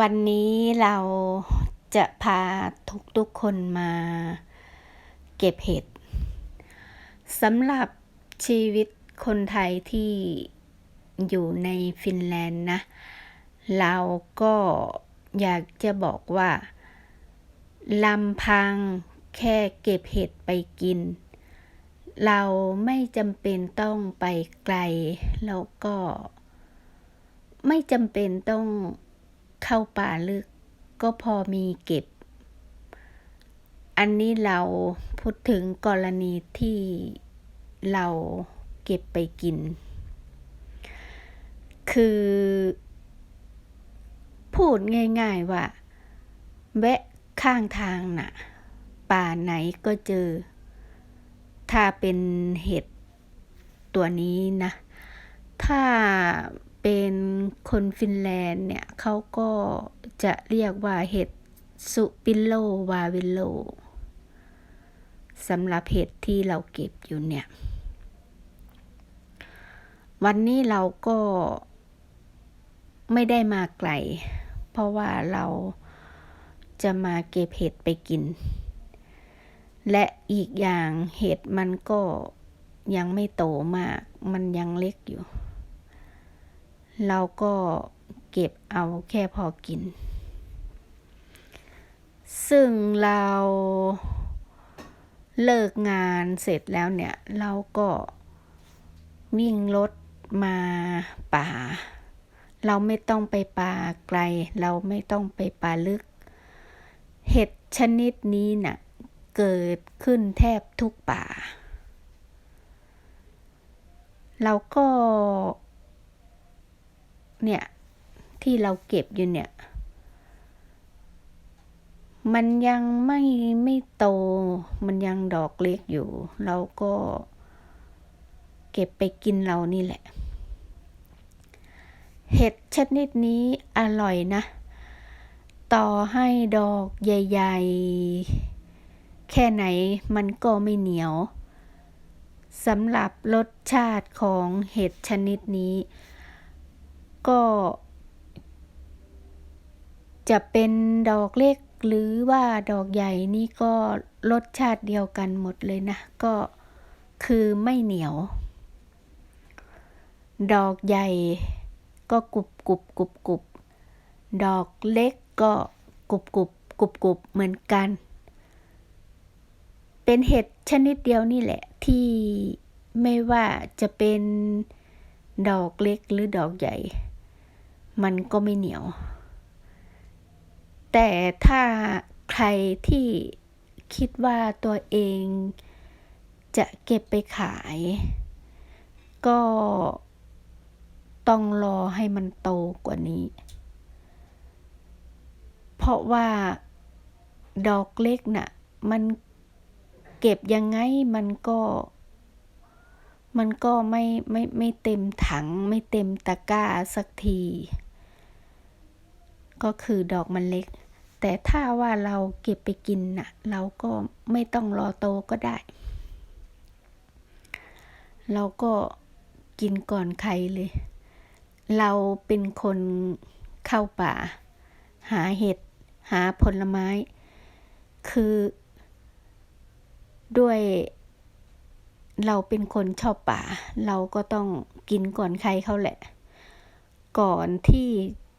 วันนี้เราจะพาทุกทุกๆคนมาเก็บเห็ดสำหรับชีวิตคนไทยที่อยู่ในฟินแลนด์นะ เราก็อยากจะบอกว่าลำพังแค่เก็บเห็ดไปกิน เราไม่จำเป็นต้องไปไกล แล้วก็ไม่จำเป็นต้อง เข้าป่าลึกก็พอมีเก็บ อันนี้เราพูดถึงกรณีที่เราเก็บไปกิน คือ พูดง่าย ๆว่า แวะข้างทางน่ะ ป่าไหนก็เจอ ถ้าเป็นเห็ดตัวนี้นะ ถ้า เป็นคนฟินแลนด์เนี่ยเขาก็จะเรียกว่าเห็ดสุปิโลวาวิโลสำหรับเห็ดที่เราเก็บอยู่เนี่ย วันนี้เราก็ไม่ได้มาไกล เพราะว่าเราจะมาเก็บเห็ดไปกิน และอีกอย่างเห็ดมันก็ยังไม่โตมาก มันยังเล็กอยู่ เราก็เก็บเอาแค่พอกิน ซึ่งเราเลิกงานเสร็จแล้วเนี่ย เราก็วิ่งรถมาป่า เราไม่ต้องไปป่าไกล เราไม่ต้องไปป่าลึก เห็ดชนิดนี้น่ะเกิดขึ้นแทบทุกป่า เราก็ เนี่ยที่เราเก็บอยู่เนี่ย มันยังไม่ไม่โต มันยังดอกเล็กอยู่ เราก็เก็บไปกินเรานี่แหละ เห็ดชนิดนี้อร่อยนะ ต่อให้ดอกใหญ่ ๆ แค่ไหนมันก็ไม่เหนียวสำหรับรสชาติของเห็ดชนิดนี้ ก็จะเป็นดอกเล็กหรือว่าดอกใหญ่นี่ก็รสชาติเดียวกันหมดเลยนะ ก็คือไม่เหนียว ดอกใหญ่ก็กรุบกรุบกรุบกรุบดอกเล็กก็กรุบกรุบกรุบกรุบเหมือนกัน เป็นเห็ดชนิดเดียวนี่แหละที่ไม่ว่าจะเป็นดอกเล็กหรือดอกใหญ่ มันก็ไม่เหนียว แต่ถ้าใครที่คิดว่าตัวเองจะเก็บไปขาย ก็ต้องรอให้มันโตกว่านี้ เพราะว่าดอกเล็กน่ะ มันเก็บยังไงมันก็ มันก็ไม่ไม่ไม่เต็มถังไม่เต็มตะกร้าสักที ก็คือดอกมันเล็ก แต่ถ้าว่าเราเก็บไปกินน่ะ เราก็ไม่ต้องรอโตก็ได้ เราก็กินก่อนใครเลย เราเป็นคนเข้าป่า หาเห็ด หาผลไม้ คือด้วยเราเป็นคนชอบป่า เราก็ต้องกินก่อนใครเขาแหละ ก่อนที่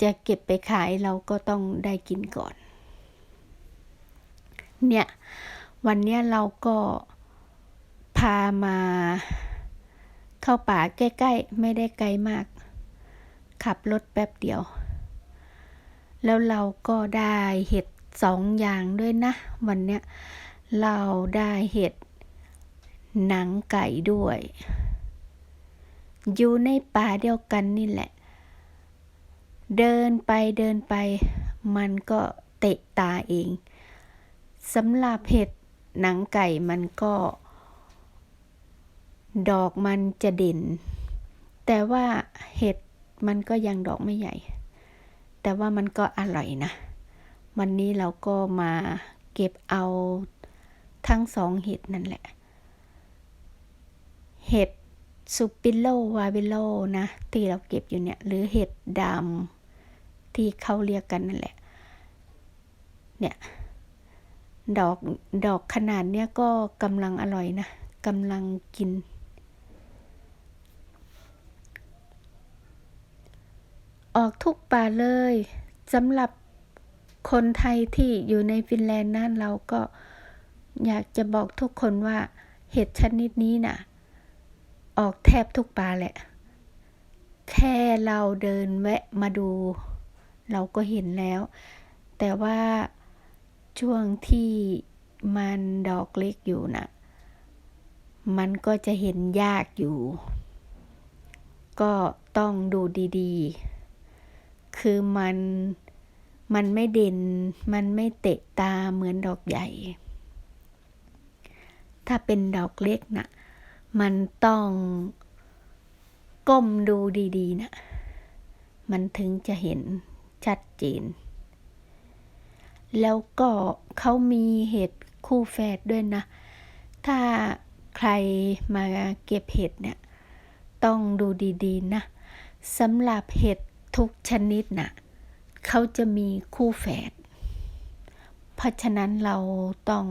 จะเก็บไปขายเราก็ต้องได้กินก่อน เนี่ย วันนี้เราก็พามาเข้าป่าใกล้ๆ ไม่ได้ไกลมาก ขับรถแป๊บเดียว แล้วเราก็ได้เห็ดสองอย่างด้วยนะ วันเนี้ยเราได้เห็ดหนังไก่ด้วย อยู่ในป่าเดียวกันนี่แหละ เดินไปเดินไป มันก็เตะตาเองสำหรับเห็ดหนังไก่มันก็ ดอกมันจะเด่น แต่ว่าเห็ดมันก็ยังดอกไม่ใหญ่ แต่ว่ามันก็อร่อยนะ วันนี้เราก็มาเก็บเอาทั้งสองเห็ดนั่นแหละ เห็ดสุปิโลวาบิโลนะ ที่เราเก็บอยู่เนี่ย หรือเห็ดดำ ที่เขาเรียกกันนั่นแหละ เนี่ย ดอกดอกขนาดเนี้ยก็กำลังอร่อยนะกำลังกิน ออกทุกป่าเลยสำหรับคนไทยที่อยู่ในฟินแลนด์นั่นเราก็อยากจะบอกทุกคนว่าเห็ดชนิดนี้น่ะ ออกแทบทุกป่าแหละ แค่เราเดินแวะมาดู เราก็เห็นแล้ว แต่ว่าช่วงที่มันดอกเล็กอยู่น่ะ มันก็จะเห็นยากอยู่ ก็ต้องดูดีๆ คือมันมันไม่เด่น มันไม่เตะตาเหมือนดอกใหญ่ ถ้าเป็นดอกเล็กน่ะ มันต้องก้มดูดีๆนะ มันถึงจะเห็น ชัดเจน แล้วก็เขามีเห็ดคู่แฝดด้วยนะ ถ้าใครมาเก็บเห็ดเนี่ย ต้องดูดีๆนะสำหรับเห็ดทุกชนิดน่ะเขาจะมีคู่แฝด เพราะฉะนั้นเราต้อง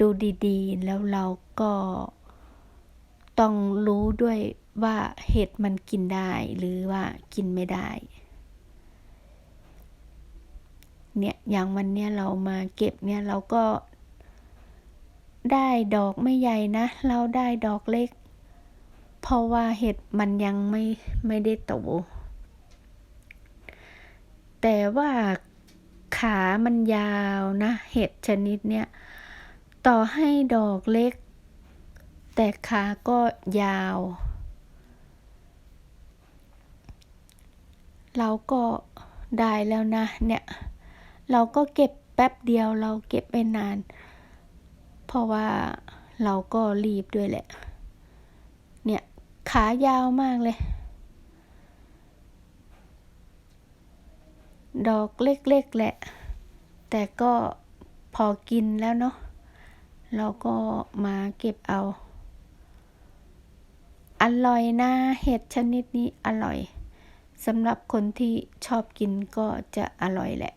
ดูดีๆ แล้วเราก็ต้องรู้ด้วยว่าเห็ดมันกินได้หรือว่ากินไม่ได้ เนี่ยอย่างวันเนี้ยเรามาเก็บเนี่ยเราก็ ได้ดอกไม่ใหญ่นะ เราได้ดอกเล็ก เพราะว่าเห็ดมันยังไม่ไม่ได้โต แต่ว่าขามันยาวนะ เห็ดชนิดเนี้ยต่อให้ดอกเล็ก แต่ขาก็ยาว เราก็ได้แล้วนะเนี่ย เราก็เก็บแป๊บเดียวเราเก็บไปนาน เพราะว่าเราก็รีบด้วยแหละ เนี่ยขายาวมากเลย ดอกเล็กๆแหละ แต่ก็พอกินแล้วเนาะเราก็มาเก็บเอา อร่อยนะเห็ดชนิดนี้อร่อยสำหรับคนที่ชอบกินก็จะอร่อยแหละ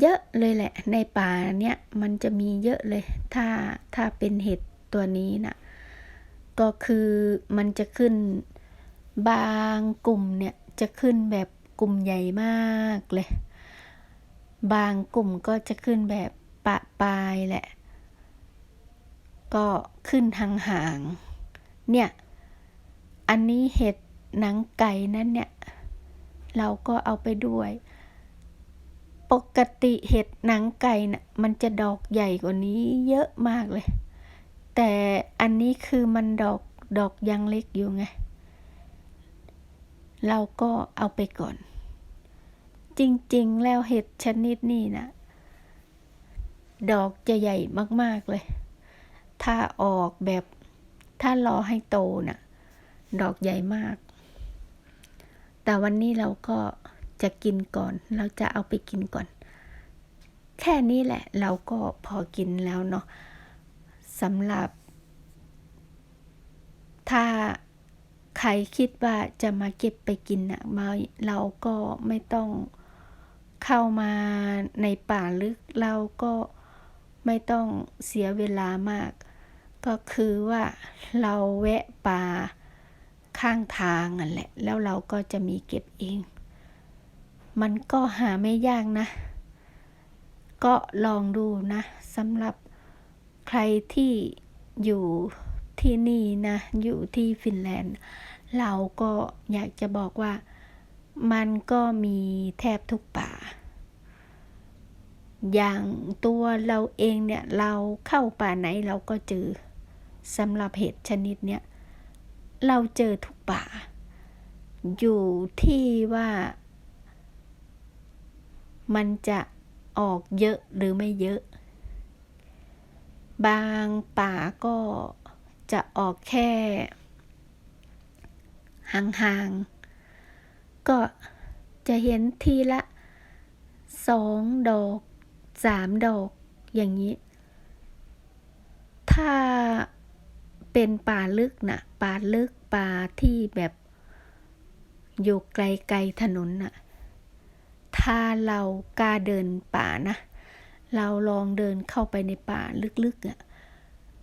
เยอะเลยแหละ ในป่าเนี่ยมันจะมีเยอะเลย ถ้าถ้าเป็นเห็ดตัวนี้นะ่ะ ก็คือมันจะขึ้นบางกลุ่มเนี่ยจะขึ้นแบบกลุ่มใหญ่มากเลย บางกลุ่มก็จะขึ้นแบบปะปลายแหละ ก็ขึ้นห่างๆ เนี่ย อันนี้เห็ดหนังไก่นั้นเนี่ย เราก็เอาไปด้วย ปกติเห็ดหนังไก่น่ะมันจะดอกใหญ่กว่านี้เยอะมากเลย แต่อันนี้คือมันดอกดอกยังเล็กอยู่ไง เราก็เอาไปก่อน จริงๆ แล้วเห็ดชนิดนี้นะดอกจะใหญ่มากๆเลย ถ้าออกแบบถ้ารอให้โตนะ่ะ ดอกใหญ่มาก แต่วันนี้เราก็ จะกินก่อน เราจะเอาไปกินก่อน แค่นี้แหละเราก็พอกินแล้วเนาะสำหรับ ถ้าใครคิดว่าจะมาเก็บไปกินนะมาเราก็ไม่ต้องเข้ามาในป่าลึกเราก็ไม่ต้องเสียเวลามาก ก็คือว่าเราแวะป่าข้างทางนั่นแหละ แล้วเราก็จะมีเก็บเอง มันก็หาไม่ยากนะ ก็ลองดูนะสำหรับใครที่อยู่ที่นี่นะ อยู่ที่ฟินแลนด์ เราก็อยากจะบอกว่ามันก็มีแทบทุกป่า อย่างตัวเราเองเนี่ย เราเข้าป่าไหนเราก็เจอสำหรับเห็ดชนิดเนี้ยเราเจอทุกป่า อยู่ที่ว่า มันจะออกเยอะหรือไม่เยอะ บางป่าก็จะออกแค่ห่างๆ ก็จะเห็นทีละสองดอกสามดอกอย่างนี้ ถ้าเป็นป่าลึกนะป่าลึกป่าที่แบบอยู่ไกลๆถนนน่ะ ถ้าเรากล้าเดินป่านะ เราลองเดินเข้าไปในป่าลึกๆอะ่ะ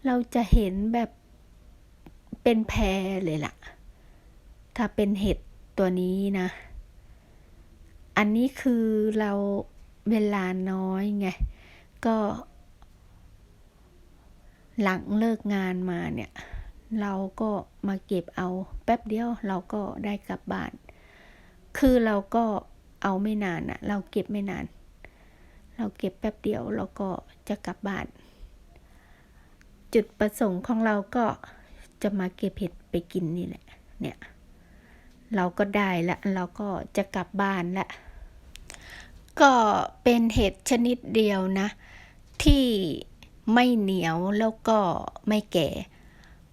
เราจะเห็นแบบเป็นแพรเลยล่ะ ถ้าเป็นเห็ดตัวนี้นะ อันนี้คือเราเวลาน้อยไง ก็หลังเลิกงานมาเนี่ย เราก็มาเก็บเอาแป๊บเดียวเราก็ได้กลับบ้าน คือเราก็ เอาไม่นานอะเราเก็บไม่นาน เราเก็บแป๊บเดียวเราก็จะกลับบ้าน จุดประสงค์ของเราก็จะมาเก็บเห็ดไปกินนี่แหละ เนี่ย เราก็ได้ละเราก็จะกลับบ้านละ ก็เป็นเห็ดชนิดเดียวนะ ที่ไม่เหนียวแล้วก็ไม่แก่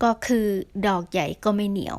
ก็คือดอกใหญ่ก็ไม่เหนียว